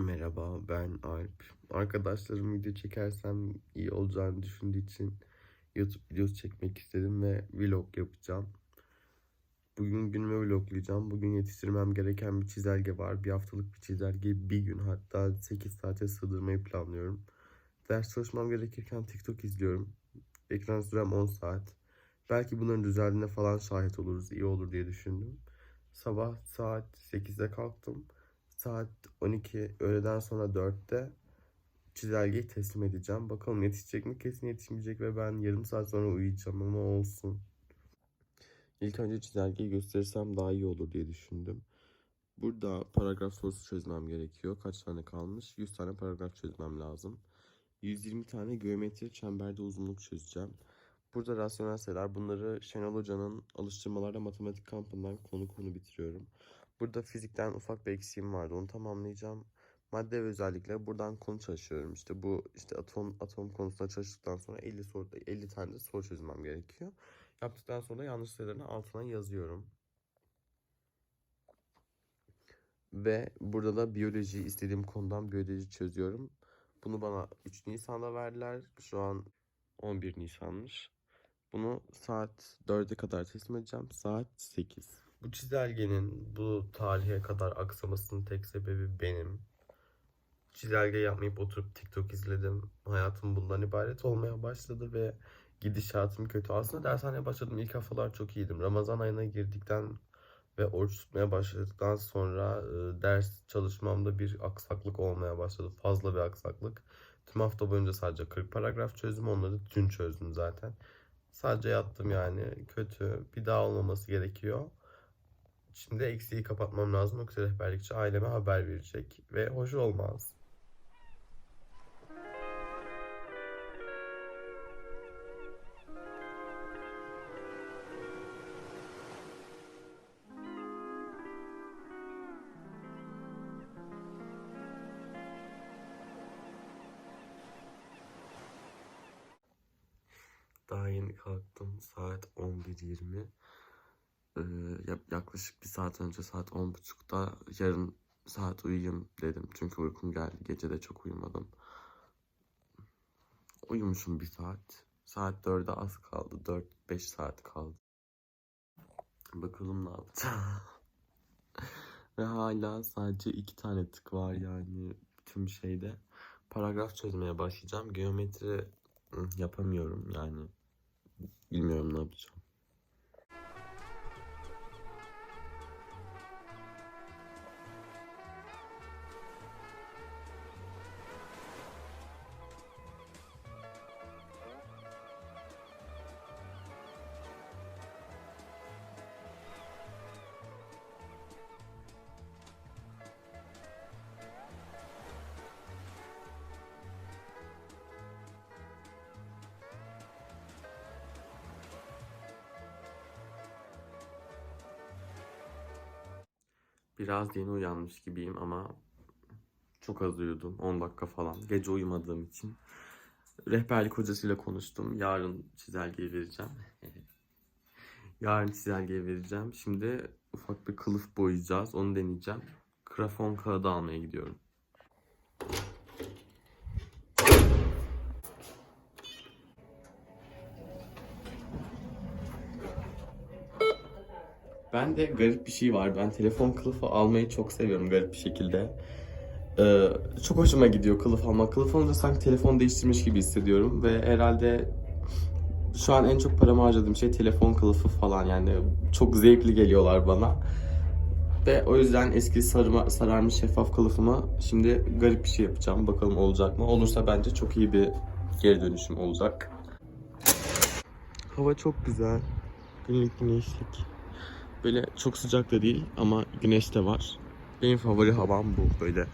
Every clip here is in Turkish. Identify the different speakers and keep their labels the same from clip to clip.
Speaker 1: Merhaba ben Alp. Arkadaşlarım video çekersem iyi olacağını düşündüğü için YouTube videosu çekmek istedim ve vlog yapacağım. Bugün günümü vloglayacağım. Bugün yetiştirmem gereken bir çizelge var. Bir haftalık bir çizelgeyi bir gün hatta 8 saate sığdırmayı planlıyorum. Ders çalışmam gerekirken TikTok izliyorum. Ekran sürem 10 saat. Belki bunların düzeldiğine falan şahit oluruz. iyi olur diye düşündüm. Sabah saat 8'de kalktım. Saat 12 öğleden sonra 4'te çizelgeyi teslim edeceğim. Bakalım yetişecek mi? Kesin yetişmeyecek ve ben yarım saat sonra uyuyacağım ama olsun. İlk önce çizelgeyi gösterirsem daha iyi olur diye düşündüm. Burada paragraf sorusu çözmem gerekiyor. Kaç tane kalmış? 100 tane paragraf çözmem lazım. 120 tane geometri çemberde uzunluk çözeceğim. Burada rasyonel sayılar. Bunları Şenol Hoca'nın alıştırmalarda matematik kampından konu konu bitiriyorum. Burada fizikten ufak bir eksiğim vardı. Onu tamamlayacağım. Madde ve özellikler buradan konu çalışıyorum. İşte bu işte atom atom konusunda çalıştıktan sonra 50 soru 50 tane de soru çözmem gerekiyor. Yaptıktan sonra yanlış sayılarını altına yazıyorum. Ve burada da biyoloji istediğim konudan biyoloji çözüyorum. Bunu bana 3 Nisan'da verdiler. Şu an 11 Nisan'mış. Bunu saat 4'e kadar teslim edeceğim. Saat 8. Bu çizelgenin bu tarihe kadar aksamasının tek sebebi benim. Çizelge yapmayıp oturup TikTok izledim. Hayatım bundan ibaret olmaya başladı ve gidişatım kötü. Aslında dershaneye başladım ilk haftalar çok iyiydim. Ramazan ayına girdikten ve oruç tutmaya başladıktan sonra e, ders çalışmamda bir aksaklık olmaya başladı. Fazla bir aksaklık. Tüm hafta boyunca sadece 40 paragraf çözdüm. Onları dün çözdüm zaten. Sadece yattım yani. Kötü. Bir daha olmaması gerekiyor. Şimdi eksiği kapatmam lazım. Yoksa rehberlikçi aileme haber verecek. Ve hoş olmaz. Daha yeni kalktım. Saat 11.20. Ee, yaklaşık bir saat önce saat 10.30'da yarın saat uyuyayım dedim. Çünkü uykum geldi. Gece de çok uyumadım. Uyumuşum bir saat. Saat 4'e az kaldı. 4-5 saat kaldı. Bakalım ne yapacağım. Ve hala sadece iki tane tık var yani tüm şeyde. Paragraf çözmeye başlayacağım. Geometri yapamıyorum yani. Bilmiyorum ne yapacağım. Biraz yeni uyanmış gibiyim ama çok az uyudum. 10 dakika falan. Gece uyumadığım için. Rehberlik hocasıyla konuştum. Yarın çizelgeyi vereceğim. Yarın çizelgeyi vereceğim. Şimdi ufak bir kılıf boyayacağız. Onu deneyeceğim. Krafon kağıdı almaya gidiyorum. Ben de garip bir şey var. Ben telefon kılıfı almayı çok seviyorum garip bir şekilde. Ee, çok hoşuma gidiyor kılıf almak. Kılıf alınca sanki telefon değiştirmiş gibi hissediyorum ve herhalde şu an en çok paramı harcadığım şey telefon kılıfı falan yani çok zevkli geliyorlar bana. Ve o yüzden eski sarıma, sararmış şeffaf kılıfıma şimdi garip bir şey yapacağım. Bakalım olacak mı? Olursa bence çok iyi bir geri dönüşüm olacak. Hava çok güzel. Günlük güneşlik. Böyle çok sıcak da değil ama güneş de var. Benim favori havam bu böyle.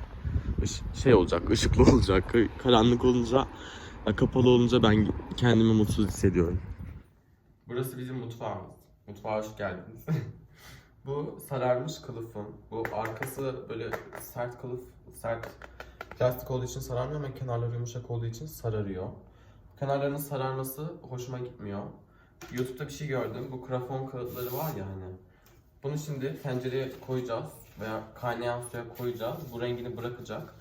Speaker 1: Şey olacak, ışıklı olacak. Karanlık olunca, kapalı olunca ben kendimi mutsuz hissediyorum. Burası bizim mutfağımız. Mutfağa hoş geldiniz. bu sararmış kılıfım. Bu arkası böyle sert kılıf, sert plastik olduğu için sararmıyor ama kenarları yumuşak olduğu için sararıyor. Kenarlarının sararması hoşuma gitmiyor. YouTube'da bir şey gördüm. Bu krafon kağıtları var ya hani. Bunu şimdi tencereye koyacağız. veya kaynayan suya koyacağız. Bu rengini bırakacak.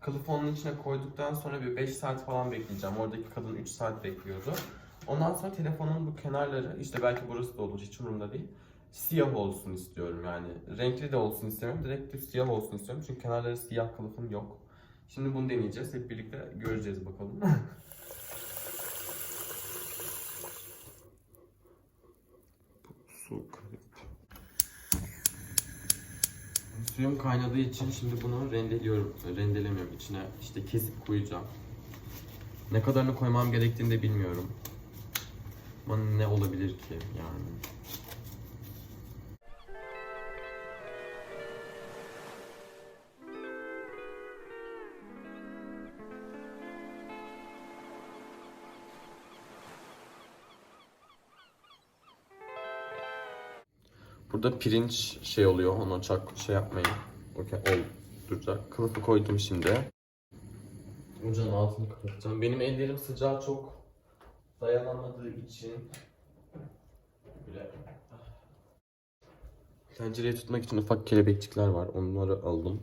Speaker 1: Kılıfı onun içine koyduktan sonra bir 5 saat falan bekleyeceğim. Oradaki kadın 3 saat bekliyordu. Ondan sonra telefonun bu kenarları, işte belki burası da olur hiç umurumda değil. Siyah olsun istiyorum yani. Renkli de olsun istemiyorum. Direkt düz siyah olsun istiyorum. Çünkü kenarları siyah kılıfım yok. Şimdi bunu deneyeceğiz. Hep birlikte göreceğiz bakalım. Suyum kaynadığı için şimdi bunu rendeliyorum. Rendelemiyorum. İçine işte kesip koyacağım. Ne kadarını koymam gerektiğini de bilmiyorum. Ama ne olabilir ki yani? Burada pirinç şey oluyor. Onu çok şey yapmayın. Okey olduracak. Kılıfı koydum şimdi. Ocağın altını kapatacağım. Benim ellerim sıcağa çok dayanamadığı için böyle tencereyi tutmak için ufak kelebekçikler var. Onları aldım.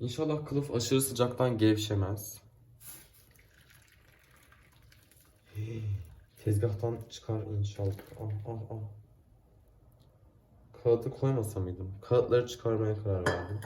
Speaker 1: İnşallah kılıf aşırı sıcaktan gevşemez. Tezgahtan çıkar inşallah. Ah ah ah. Kağıdı koymasa mıydım? Kağıtları çıkarmaya karar verdim.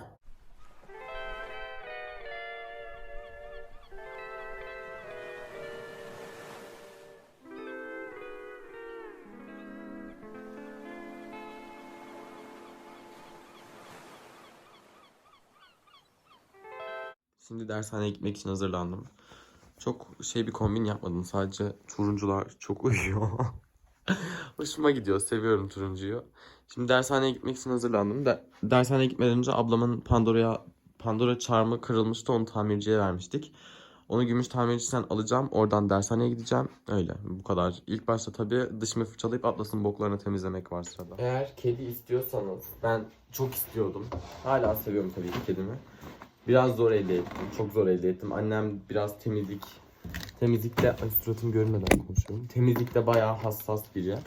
Speaker 1: Şimdi dershaneye gitmek için hazırlandım. Çok şey bir kombin yapmadım. Sadece turuncular çok uyuyor. Hoşuma gidiyor. Seviyorum turuncuyu. Şimdi dershaneye gitmek için hazırlandım. Da, dershaneye gitmeden önce ablamın Pandora'ya Pandora çarmı kırılmıştı. Onu tamirciye vermiştik. Onu gümüş tamircisinden alacağım. Oradan dershaneye gideceğim. Öyle. Bu kadar. İlk başta tabii dışımı fırçalayıp Atlas'ın boklarını temizlemek var sırada. Eğer kedi istiyorsanız ben çok istiyordum. Hala seviyorum tabii ki kedimi. Biraz zor elde ettim. Çok zor elde ettim. Annem biraz temizlik temizlikte ay suratım görünmeden konuşuyorum. Temizlikte bayağı hassas biri.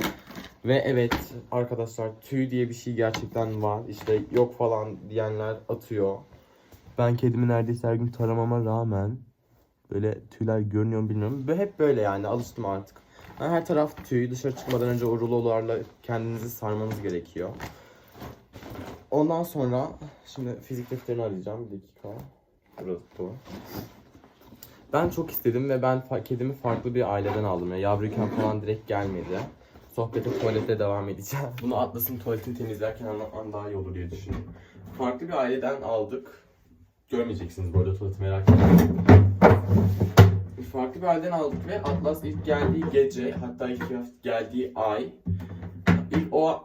Speaker 1: Ve evet arkadaşlar tüy diye bir şey gerçekten var. İşte yok falan diyenler atıyor. Ben kedimi neredeyse her gün taramama rağmen böyle tüyler görünüyor mu bilmiyorum. Ve hep böyle yani alıştım artık. Yani her taraf tüy. Dışarı çıkmadan önce o rulolarla kendinizi sarmanız gerekiyor. Ondan sonra şimdi fizik defterini arayacağım. Bir dakika. Burası bu. Ben çok istedim ve ben kedimi farklı bir aileden aldım. Yani yavruyken falan direkt gelmedi. Sohbete tuvalette devam edeceğim. Bunu Atlas'ın tuvaletini temizlerken anlatmam daha iyi olur diye düşünüyorum. Farklı bir aileden aldık. Görmeyeceksiniz bu arada tuvaleti merak etmeyin. Farklı bir aileden aldık ve Atlas ilk geldiği gece hatta ilk geldiği ay ilk o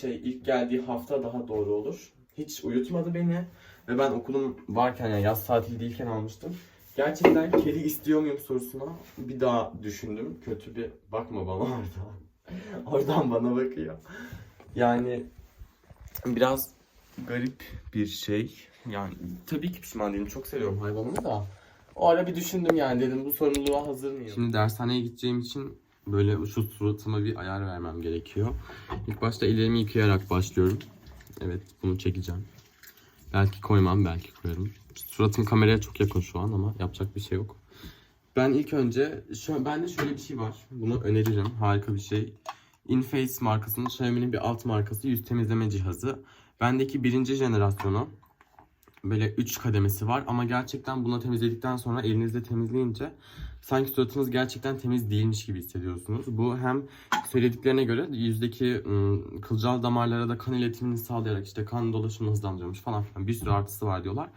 Speaker 1: şey ilk geldiği hafta daha doğru olur. Hiç uyutmadı beni ve ben okulum varken yani yaz tatili değilken almıştım. Gerçekten kedi istiyor muyum sorusuna bir daha düşündüm. Kötü bir bakma bana oradan. oradan bana bakıyor. Yani biraz garip bir şey. Yani tabii ki pişman değilim. Çok seviyorum hayvanımı da. O ara bir düşündüm yani dedim bu sorumluluğa hazır mıyım? Şimdi dershaneye gideceğim için böyle şu suratıma bir ayar vermem gerekiyor. İlk başta ellerimi yıkayarak başlıyorum. Evet bunu çekeceğim. Belki koymam belki koyarım. Suratım kameraya çok yakın şu an ama yapacak bir şey yok. Ben ilk önce şu bende şöyle bir şey var. Bunu öneririm. Harika bir şey. Inface markasının Xiaomi'nin bir alt markası yüz temizleme cihazı. Bendeki birinci jenerasyonu. Böyle 3 kademesi var ama gerçekten bunu temizledikten sonra elinizde temizleyince sanki suratınız gerçekten temiz değilmiş gibi hissediyorsunuz. Bu hem söylediklerine göre yüzdeki kılcal damarlara da kan iletimini sağlayarak işte kan dolaşımını hızlandırıyormuş falan filan bir sürü artısı var diyorlar.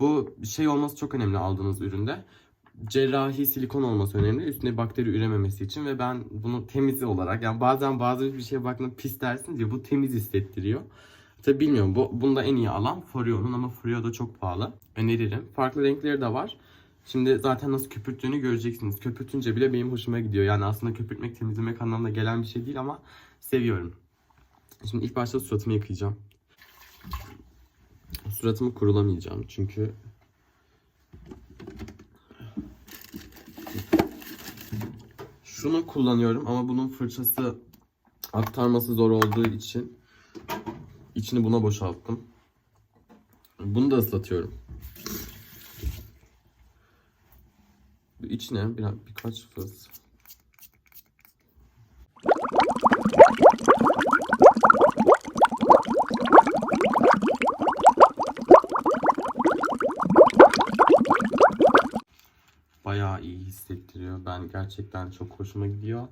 Speaker 1: Bu şey olması çok önemli aldığınız üründe. Cerrahi silikon olması önemli. Üstüne bakteri ürememesi için ve ben bunu temiz olarak yani bazen bazı bir şeye baktığında pis dersiniz ya bu temiz hissettiriyor. Tabi bilmiyorum bu bunda en iyi alan Forio'nun ama Forio da çok pahalı. Öneririm. Farklı renkleri de var. Şimdi zaten nasıl köpürttüğünü göreceksiniz. Köpürtünce bile benim hoşuma gidiyor. Yani aslında köpürtmek, temizlemek anlamına gelen bir şey değil ama seviyorum. Şimdi ilk başta suratımı yıkayacağım. Suratımı kurulamayacağım çünkü şunu kullanıyorum ama bunun fırçası aktarması zor olduğu için içini buna boşalttım. Bunu da ıslatıyorum. İçine biraz birkaç fıs. Bayağı iyi hissettiriyor. Ben gerçekten çok hoşuma gidiyor.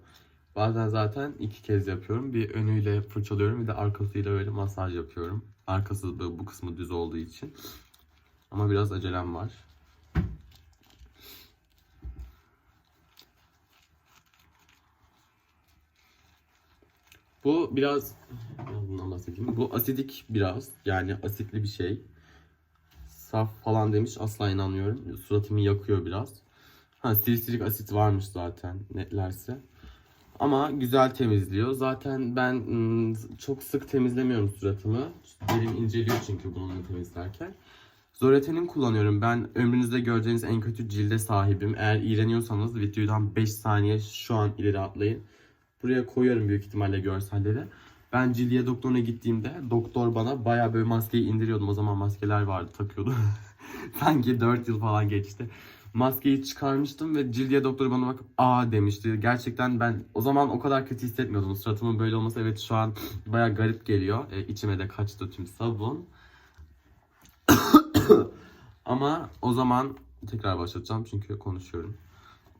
Speaker 1: Bazen zaten iki kez yapıyorum. Bir önüyle fırçalıyorum bir de arkasıyla böyle masaj yapıyorum. Arkası da bu kısmı düz olduğu için. Ama biraz acelem var. Bu biraz bundan bahsedeyim. Bu asidik biraz. Yani asitli bir şey. Saf falan demiş. Asla inanmıyorum. Suratımı yakıyor biraz. Ha silisilik asit varmış zaten netlerse. Ama güzel temizliyor. Zaten ben çok sık temizlemiyorum suratımı. Derim inceliyor çünkü bununla temizlerken. Zoreten'in kullanıyorum. Ben ömrünüzde göreceğiniz en kötü cilde sahibim. Eğer iğreniyorsanız videodan 5 saniye şu an ileri atlayın. Buraya koyuyorum büyük ihtimalle görselleri. Ben cildiye doktoruna gittiğimde doktor bana bayağı böyle maskeyi indiriyordum. O zaman maskeler vardı takıyordu. Sanki 4 yıl falan geçti. Maskeyi çıkarmıştım ve cildiye doktoru bana bakıp aa demişti. Gerçekten ben o zaman o kadar kötü hissetmiyordum. Suratımın böyle olması evet şu an bayağı garip geliyor. E, içime de kaçtı tüm sabun. Ama o zaman tekrar başlatacağım çünkü konuşuyorum.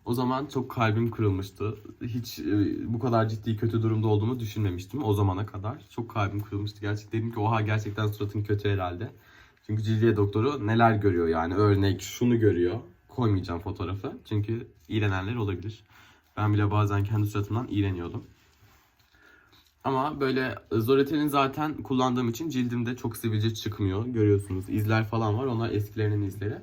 Speaker 1: O zaman çok kalbim kırılmıştı. Hiç e, bu kadar ciddi kötü durumda olduğumu düşünmemiştim o zamana kadar. Çok kalbim kırılmıştı gerçekten. Dedim ki oha gerçekten suratın kötü herhalde. Çünkü cildiye doktoru neler görüyor yani örnek şunu görüyor. Koymayacağım fotoğrafı çünkü iğrenenler olabilir. Ben bile bazen kendi suratımdan iğreniyordum. Ama böyle Zoretel'in zaten kullandığım için cildimde çok sivilce çıkmıyor. Görüyorsunuz izler falan var. Onlar eskilerinin izleri.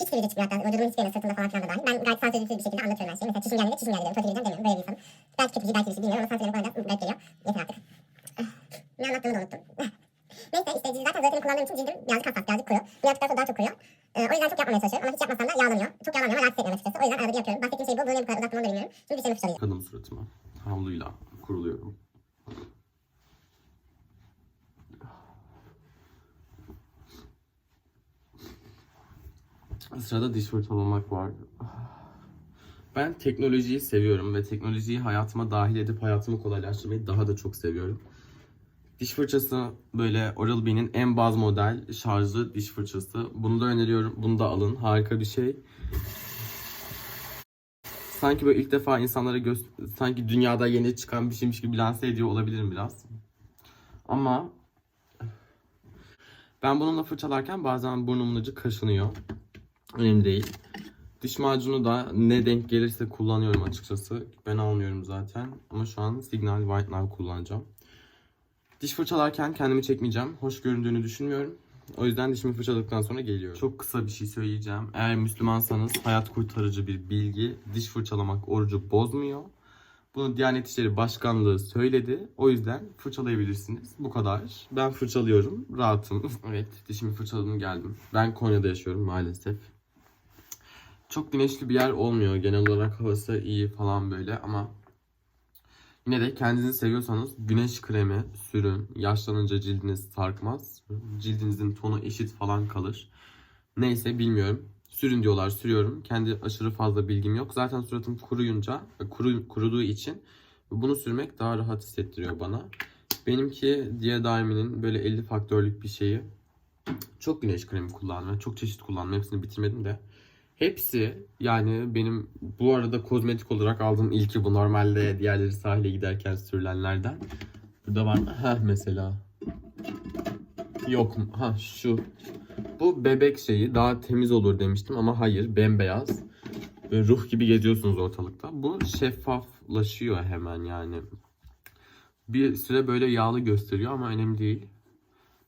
Speaker 2: Hiç sivilce çıkmıyor hatta. Vücudumun hiçbir yerine sırtında falan filan da dahil. Ben gayet sansürlü bir şekilde anlatıyorum her şeyi. Mesela çişim geldiğinde çişim geldi diyorum. Tuvalete gireceğim demiyorum. Böyle bir insanım. Belki kötü bir şey, belki bir şey bilmiyorum ama sansürlü bu konuda garip geliyor. Yeter artık. ne anlattığımı da unuttum. Neyse işte zaten zaten kullandığım için cildim birazcık hassas, birazcık kuru. Sonra daha çok kuruyor. Ee, o yüzden çok yapmamaya çalışıyorum ama hiç yapmasam da yağlanıyor. Çok yağlanmıyor ama rahatsız etmiyorum açıkçası. O yüzden arada bir yapıyorum. Bahsettiğim şey bu. Bunu niye bu kadar uzattığımı da bilmiyorum. Çünkü dişlerimi fırçalayacağım.
Speaker 1: Kadın suratıma havluyla kuruluyorum. Sırada diş fırçalamak var. Ben teknolojiyi seviyorum ve teknolojiyi hayatıma dahil edip hayatımı kolaylaştırmayı daha da çok seviyorum. Diş fırçası böyle Oral-B'nin en baz model şarjlı diş fırçası. Bunu da öneriyorum. Bunu da alın. Harika bir şey. Sanki böyle ilk defa insanlara göz sanki dünyada yeni çıkan bir şeymiş gibi lanse ediyor olabilirim biraz. Ama ben bununla fırçalarken bazen burnumun ucu kaşınıyor. Önemli değil. Diş macunu da ne denk gelirse kullanıyorum açıkçası. Ben almıyorum zaten. Ama şu an Signal White Now kullanacağım. Diş fırçalarken kendimi çekmeyeceğim. Hoş göründüğünü düşünmüyorum. O yüzden dişimi fırçaladıktan sonra geliyorum. Çok kısa bir şey söyleyeceğim. Eğer Müslümansanız hayat kurtarıcı bir bilgi. Diş fırçalamak orucu bozmuyor. Bunu Diyanet İşleri Başkanlığı söyledi. O yüzden fırçalayabilirsiniz. Bu kadar. Ben fırçalıyorum. Rahatım. evet dişimi fırçaladım geldim. Ben Konya'da yaşıyorum maalesef. Çok güneşli bir yer olmuyor. Genel olarak havası iyi falan böyle ama Yine de kendinizi seviyorsanız güneş kremi sürün. Yaşlanınca cildiniz sarkmaz. Cildinizin tonu eşit falan kalır. Neyse bilmiyorum. Sürün diyorlar sürüyorum. Kendi aşırı fazla bilgim yok. Zaten suratım kuruyunca, kuru, kuruduğu için bunu sürmek daha rahat hissettiriyor bana. Benimki Diademi'nin böyle 50 faktörlük bir şeyi. Çok güneş kremi kullandım. Çok çeşit kullandım. Hepsini bitirmedim de. Hepsi yani benim bu arada kozmetik olarak aldığım ilki bu. Normalde diğerleri sahile giderken sürülenlerden. Burada var mı? Heh mesela. Yok mu? Ha şu. Bu bebek şeyi daha temiz olur demiştim ama hayır bembeyaz. Böyle ruh gibi geziyorsunuz ortalıkta. Bu şeffaflaşıyor hemen yani. Bir süre böyle yağlı gösteriyor ama önemli değil.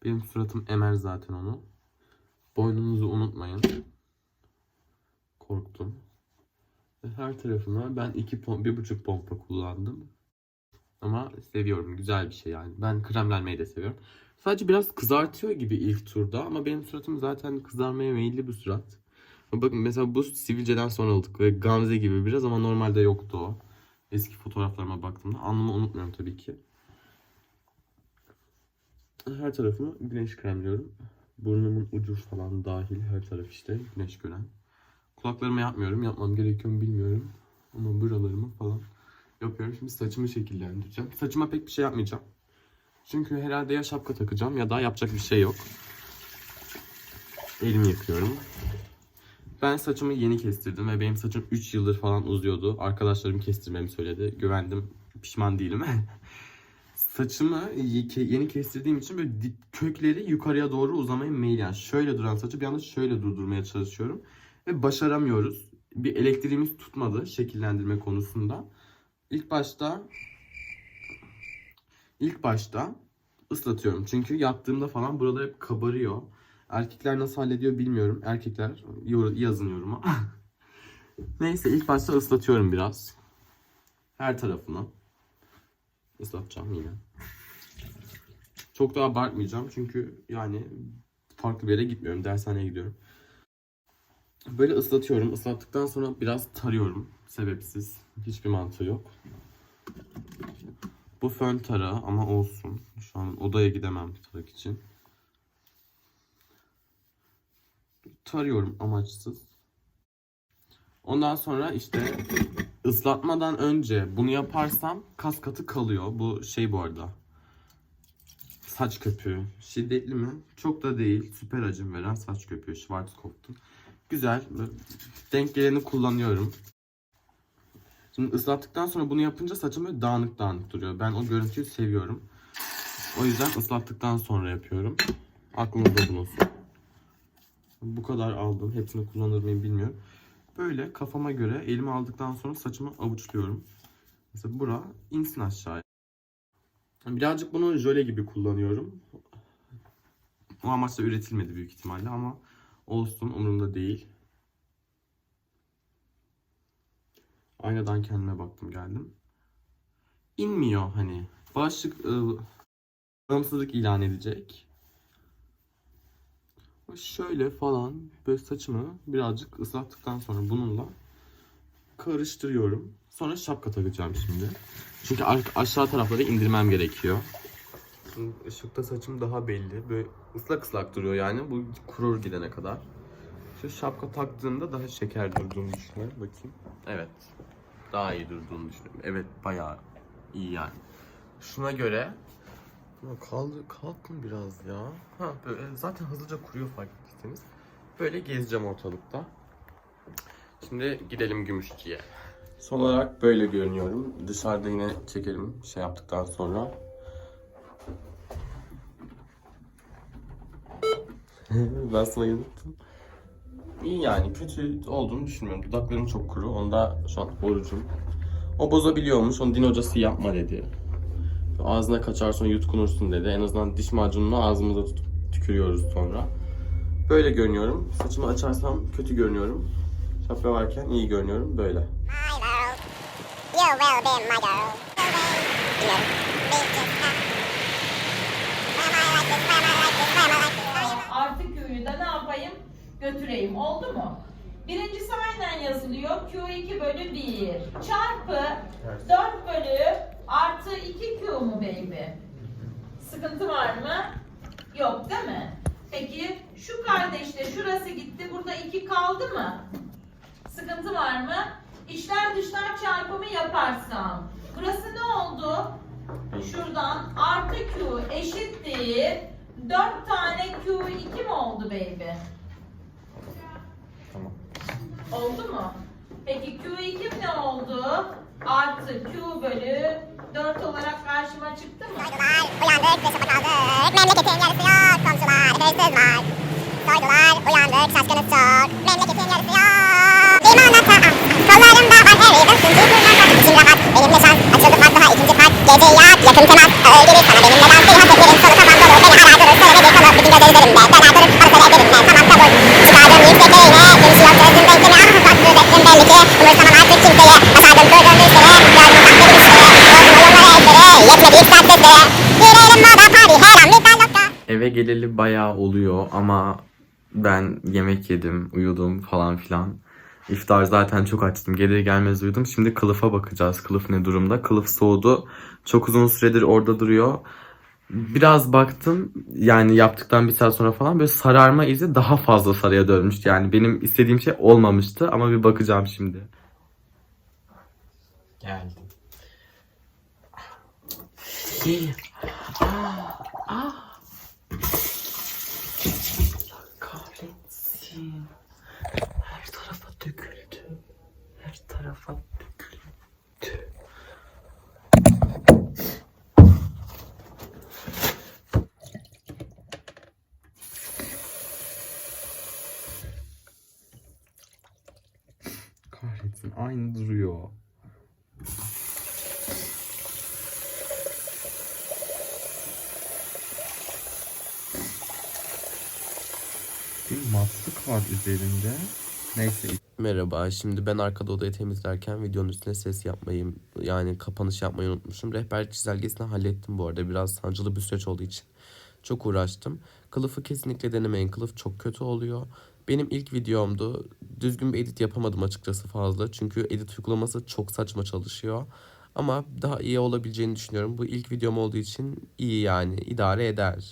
Speaker 1: Benim suratım emer zaten onu. Boynunuzu unutmayın korktum. Ve her tarafına ben iki pom bir buçuk pompa kullandım. Ama seviyorum. Güzel bir şey yani. Ben kremlenmeyi de seviyorum. Sadece biraz kızartıyor gibi ilk turda ama benim suratım zaten kızarmaya meyilli bir surat. Bakın mesela bu sivilceden sonra olduk ve Gamze gibi biraz ama normalde yoktu o. Eski fotoğraflarıma baktığımda anlamı unutmuyorum tabii ki. Her tarafımı güneş kremliyorum. Burnumun ucu falan dahil her taraf işte güneş gören. Kulaklarıma yapmıyorum. Yapmam gerekiyor mu bilmiyorum. Ama buralarımı falan yapıyorum. Şimdi saçımı şekillendireceğim. Saçıma pek bir şey yapmayacağım. Çünkü herhalde ya şapka takacağım ya da yapacak bir şey yok. Elimi yıkıyorum. Ben saçımı yeni kestirdim ve benim saçım 3 yıldır falan uzuyordu. Arkadaşlarım kestirmemi söyledi. Güvendim. Pişman değilim. Saçımı yeni kestirdiğim için böyle kökleri yukarıya doğru uzamaya meyil. Yani şöyle duran saçı bir anda şöyle durdurmaya çalışıyorum. Ve başaramıyoruz. Bir elektriğimiz tutmadı şekillendirme konusunda. İlk başta ilk başta ıslatıyorum. Çünkü yattığımda falan buralar hep kabarıyor. Erkekler nasıl hallediyor bilmiyorum. Erkekler yazın yoruma. Neyse ilk başta ıslatıyorum biraz. Her tarafını. Islatacağım yine. Çok da abartmayacağım çünkü yani farklı bir yere gitmiyorum. Dershaneye gidiyorum. Böyle ıslatıyorum. Islattıktan sonra biraz tarıyorum. Sebepsiz. Hiçbir mantığı yok. Bu fön tarağı ama olsun. Şu an odaya gidemem tarak için. Tarıyorum amaçsız. Ondan sonra işte ıslatmadan önce bunu yaparsam kas katı kalıyor. Bu şey bu arada. Saç köpüğü. Şiddetli mi? Çok da değil. Süper acım veren saç köpüğü. Schwarzkopf'un. Güzel. Denk geleni kullanıyorum. Şimdi ıslattıktan sonra bunu yapınca saçım böyle dağınık dağınık duruyor. Ben o görüntüyü seviyorum. O yüzden ıslattıktan sonra yapıyorum. Aklınızda bulunsun. Bu kadar aldım. Hepsini kullanır mıyım bilmiyorum. Böyle kafama göre elime aldıktan sonra saçımı avuçluyorum. Mesela bura insin aşağıya. Birazcık bunu jöle gibi kullanıyorum. O amaçla üretilmedi büyük ihtimalle ama olsun umurumda değil. Aynadan kendime baktım geldim. İnmiyor hani. Bağışık ıı, bağımsızlık ilan edecek. Şöyle falan böyle saçımı birazcık ıslattıktan sonra bununla karıştırıyorum. Sonra şapka takacağım şimdi. Çünkü aşağı tarafları indirmem gerekiyor. Şimdi ışıkta saçım daha belli. Böyle ıslak ıslak duruyor yani. Bu kurur gidene kadar. Şu şapka taktığımda daha şeker durduğunu düşünüyorum. Bakayım. Evet. Daha iyi durduğunu düşünüyorum. Evet bayağı iyi yani. Şuna göre ya kaldı, kalkın biraz ya. Ha böyle zaten hızlıca kuruyor fark ettiyseniz. Böyle gezeceğim ortalıkta. Şimdi gidelim Gümüşçü'ye. Son olarak böyle görünüyorum. Dışarıda yine çekelim şey yaptıktan sonra. sana yanıttım. İyi yani kötü olduğunu düşünmüyorum. Dudaklarım çok kuru. Onda şu an orucum. O bozabiliyormuş. Onu din hocası yapma dedi. Ağzına kaçar sonra yutkunursun dedi. En azından diş macununu ağzımıza tutup tükürüyoruz sonra. Böyle görünüyorum. Saçımı açarsam kötü görünüyorum. Şapka varken iyi görünüyorum. Böyle.
Speaker 2: My world. You will be my girl. Bilmiyorum. Bitches.
Speaker 3: Götüreyim. Oldu mu? Birincisi aynen yazılıyor. Q2 bölü 1 çarpı 4 bölü artı 2Q mu baby? Sıkıntı var mı? Yok değil mi? Peki şu kardeşte şurası gitti. Burada 2 kaldı mı? Sıkıntı var mı? İçler dışlar çarpımı yaparsam. Burası ne oldu? Şuradan artı Q eşittir 4 tane Q2 mi oldu baby? Oldu mu? Peki Q2 ne oldu? Artı Q bölü 4 olarak karşıma çıktı mı?
Speaker 2: Soydular, uyandık ve şafak aldık. Memleketin yarısı yok, komşular hırsız var. Soydular, uyandık, şaşkınız çok. Memleketin yarısı yok. Limonata, ah, kollarımda var Harry'den sıncı kurnata. İçim rahat, benimle şans, açıldı fark daha ikinci kat. Gece yat, yakın temas, gelir sana benimle dans. Seni hasretlerim, solu kafam dolu, beni arar durur. Söylemediği konu, bütün göz üzerimde. Moda party, her an bir loka.
Speaker 1: Eve geleli bayağı oluyor ama ben yemek yedim, uyudum falan filan. İftar zaten çok açtım. Gelir gelmez uyudum. Şimdi kılıfa bakacağız. Kılıf ne durumda? Kılıf soğudu. Çok uzun süredir orada duruyor.
Speaker 4: Biraz baktım yani yaptıktan bir saat sonra falan böyle sararma izi daha fazla sarıya dönmüştü. Yani benim istediğim şey olmamıştı ama bir bakacağım şimdi. Geldim. Kahretsin. Her tarafa döküldü. Kahretsin aynı duruyor. Bir matlık var üzerinde. Neyse
Speaker 1: Merhaba, şimdi ben arkada odayı temizlerken videonun üstüne ses yapmayı, yani kapanış yapmayı unutmuşum. Rehber çizelgesini hallettim bu arada. Biraz sancılı bir süreç olduğu için çok uğraştım. Kılıfı kesinlikle denemeyin. Kılıf çok kötü oluyor. Benim ilk videomdu. Düzgün bir edit yapamadım açıkçası fazla. Çünkü edit uygulaması çok saçma çalışıyor. Ama daha iyi olabileceğini düşünüyorum. Bu ilk videom olduğu için iyi yani idare eder.